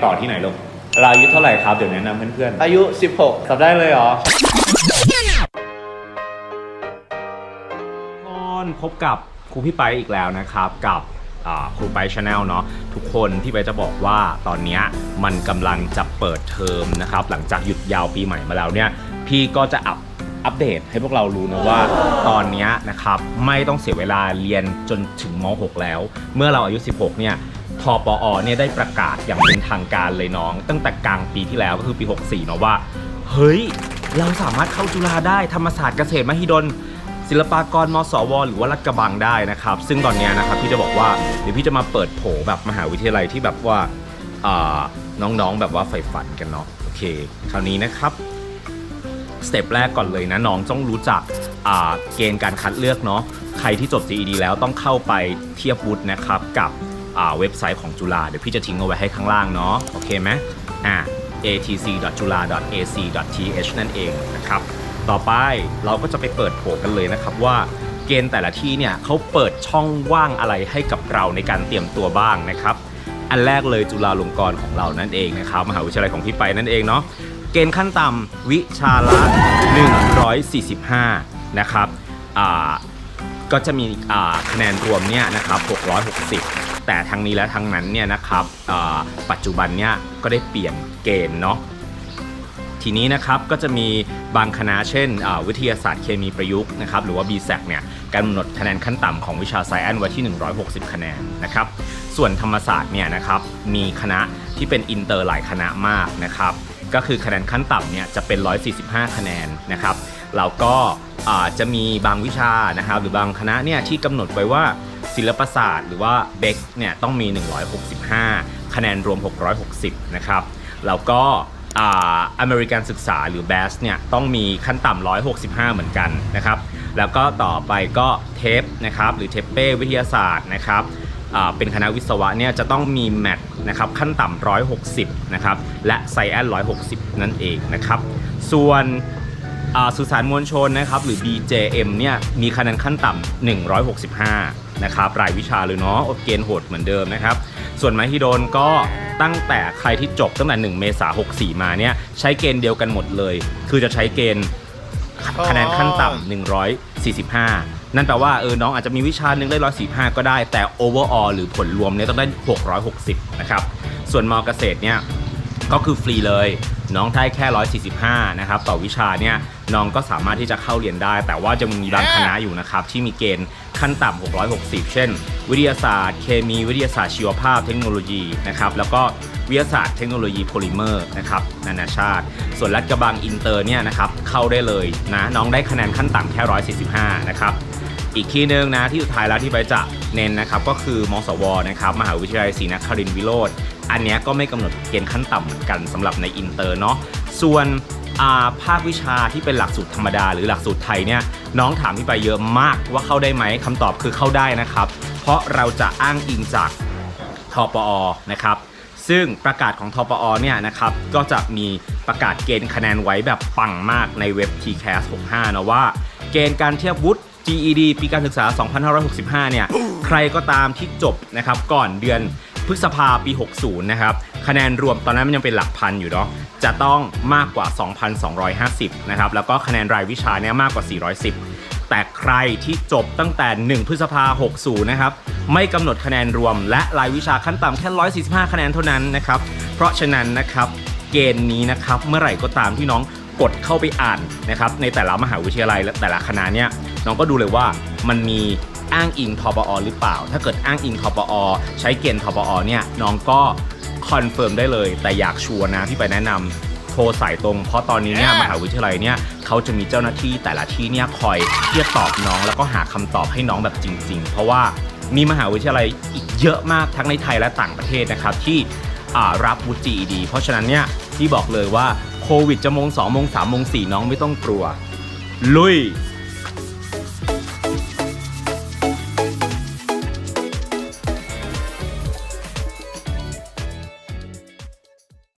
เราอายุเท่าไหร่ครับ เดี๋ยวแนะนำเพื่อนอายุๆตอบได้เลยเหรอ ก่อนพบกับครูพี่ไปอีกแล้วนะครับกับอ่าครูไปชาแนลเนาะทุกคนพี่ไปจะบอกว่าตอนเนี้ยมันกำลังจะเปิดเทอมนะครับหลังจากหยุดยาวปีใหม่มาแล้วเนี่ยพี่ก็จะอัปอัปเดตให้พวกเรารู้นะว่าตอนเนี้ยนะครับไม่ต้องเสียเวลาเรียนจนถึงม .6 แล้ว เมื่อเราอายุ 16เนี่ย ทปอเนี่ยได้ประกาศอย่างเป็นทางการเลยน้อง ตั้งแต่กลางปีที่แล้วก็คือปี 64เนาะว่า เฮ้ย เราสามารถเข้าจุฬาได้ธรรมศาสตร์เกษตรมหิดลศิลปากรมสว หรือว่ารัฐกระบังได้นะครับ ซึ่งตอนนี้นะครับพี่จะบอกว่าเดี๋ยวพี่จะมาเปิดโผแบบมหาวิทยาลัยที่แบบว่าน้องๆแบบว่าใฝ่ฝันกันเนาะโอเค คราวนี้นะครับสเต็ปแรกก่อนเลยนะน้องต้องรู้จักเกณฑ์การคัดเลือกเนาะใครที่จบ GED แล้วต้องเข้าไปเทียบวุฒินะครับกับ เว็บไซต์ของจุฬาเดี๋ยวพี่จะทิ้งเอาไว้ให้ข้างล่างเนาะโอเคไหมอ่า atc.jula.ac.th นั่นเองนะครับ ต่อไปเราก็จะไปเปิดโผกันเลยนะครับว่าเกณฑ์แต่ละที่เนี่ยเขาเปิดช่องว่างอะไรให้กับเราในการเตรียมตัวบ้างนะครับ อันแรกเลยจุฬาลงกรณ์ของเรานั่นเองนะครับมหาวิทยาลัยของพี่ไปนั่นเองเนาะเกณฑ์ขั้นต่ำวิชาละ 145 นะครับอ่าก็จะมีอ่าคะแนนรวมเนี่ยนะครับ 660 แต่ทั้งนี้และทั้งนั้นเนี่ยนะครับปัจจุบันเนี่ยก็ได้เปลี่ยนเกณฑ์เนาะทีนี้นะครับก็จะมีบางคณะเช่นวิทยาศาสตร์เคมีประยุกต์นะครับหรือว่า b s a c เนี่ยการกำหนดคะแนนขั้นต่ำของวิชาไซแอนไว้ที่ 160 คะแนนนะครับส่วนธรรมศาสตร์เนี่ยนะครับมีคณะที่เป็นอินเตอร์หลายคณะมากนะครับก็คือคะแนนขั้นต่ำเนี่ยจะเป็น 145 คะแนนนะครับแล้วก็จะมีบางวิชานะครับหรือบางคณะเนี่ยที่กำหนดไว้ว่า ศิลปศาสตร์ หรือว่าเบกเนี่ยต้องมี 165 คะแนนรวม 660 นะครับแล้วก็อ่าอเมริกันศึกษาหรือ BAS เนี่ยต้องมีขั้นต่ำ165 เหมือนกันนะครับ แล้วก็ต่อไปก็เทปนะครับหรือเทปเป้วิทยาศาสตร์นะครับอ่าเป็นคณะวิศวะเนี่ยจะต้องมีแมทนะครับขั้นต่ำ160 นะครับ และไซแอน160 นั่นเองนะครับ ส่วนอ่าสื่อสารมวลชนนะครับหรือ BJM เนี่ยมีคะแนนขั้นต่ำ165 นะครับรายวิชาเลยเนาะเกณฑ์โหดเหมือนเดิมนะครับ ส่วนมหิดลก็ตั้งแต่ใครที่จบตั้งแต่ 1 เมษายน64 มาเนี่ยใช้เกณฑ์เดียวกันหมดเลย คือจะใช้เกณฑ์คะแนนขั้นต่ำ145นั่นแปลว่าเออน้องอาจจะมีวิชาหนึ่งได้145ก็ได้แต่ overall หรือผลรวมเนี่ยต้องได้ 660 นะครับ ส่วนมเกษตรเนี่ย ก็คือฟรีเลย น้องได้แค่ 145 นะครับ ต่อวิชาเนี่ยน้องก็สามารถที่จะเข้าเรียนได้ แต่ว่าจะมีบางคณะอยู่นะครับ ที่มีเกณฑ์ขั้นต่ำ 660 เช่น วิทยาศาสตร์ เคมี วิทยาศาสตร์ชีวภาพ เทคโนโลยีนะครับแล้วก็วิทยาศาสตร์เทคโนโลยีโพลิเมอร์นะครับนานาชาติ ส่วนรัฐกระบังอินเตอร์เนี่ยนะครับเข้าได้เลยนะน้องได้คะแนนขั้นต่ำแค่ 145 นะครับ อีกที่หนึ่งนะที่สุดท้ายแล้วที่ไปจะเน้นนะครับก็คือมสวนะครับมหาวิทยาลัยศรีนครินทรวิโรธอันนี้ก็ไม่กำหนดเกณฑ์ขั้นต่ำเหมือนกันสำหรับในอินเตอร์เนาะส่วนภาควิชาที่เป็นหลักสูตรธรรมดา หรือหลักสูตรไทยเนี่ยน้องถามพี่ไปเยอะมากว่าเข้าได้ไหมคำตอบคือเข้าได้นะครับ เพราะเราจะอ้างอิงจากทปอนะครับซึ่งประกาศของทปอเนี่ยนะครับก็จะมีประกาศเกณฑ์คะแนนไว้แบบปังมากในเว็บ TCAS 65นะว่า เกณฑ์การเทียบวุฒิ GED ปีการศึกษา 2565 เนี่ย ใครก็ตามที่จบนะครับ ก่อนเดือนพฤษภาปี 60 นะครับ คะแนนรวมตอนนั้นมันยังเป็นหลักพันอยู่เนาะ จะต้องมากกว่า 2,250 นะครับ แล้วก็คะแนนรายวิชาเนี่ยมากกว่า 410 แต่ใครที่จบตั้งแต่ 1 พฤษภา 60 นะครับ ไม่กำหนดคะแนนรวม และรายวิชาขั้นต่ำแค่ 145 คะแนนเท่านั้นนะครับ เพราะฉะนั้นนะครับ เกณฑ์นี้นะครับ เมื่อไหร่ก็ตามที่น้อง กดเข้าไปอ่านนะครับในแต่ละมหาวิทยาลัยและแต่ละคณะเนี่ยน้องก็ดูเลยว่ามันมีอ้างอิงทปอหรือเปล่า ถ้าเกิดอ้างอิงทปอใช้เกณฑ์ทปอเนี่ยน้องก็คอนเฟิร์มได้เลย แต่อยากชัวร์นะที่ไปแนะนำโทรสายตรง เพราะตอนนี้เนี่ยมหาวิทยาลัยเนี่ยเขาจะมีเจ้าหน้าที่แต่ละที่เนี่ยคอยที่จะตอบน้องแล้วก็หาคำตอบให้น้องแบบจริง ๆ เพราะว่ามีมหาวิทยาลัยอีกเยอะมากทั้งในไทยและต่างประเทศนะครับที่อ่ารับวุฒิ GED เพราะฉะนั้นเนี่ยที่บอกเลยว่าโค วิดจะโมง2โมง3โมง4น้องไม่ต้องกลัว ลุย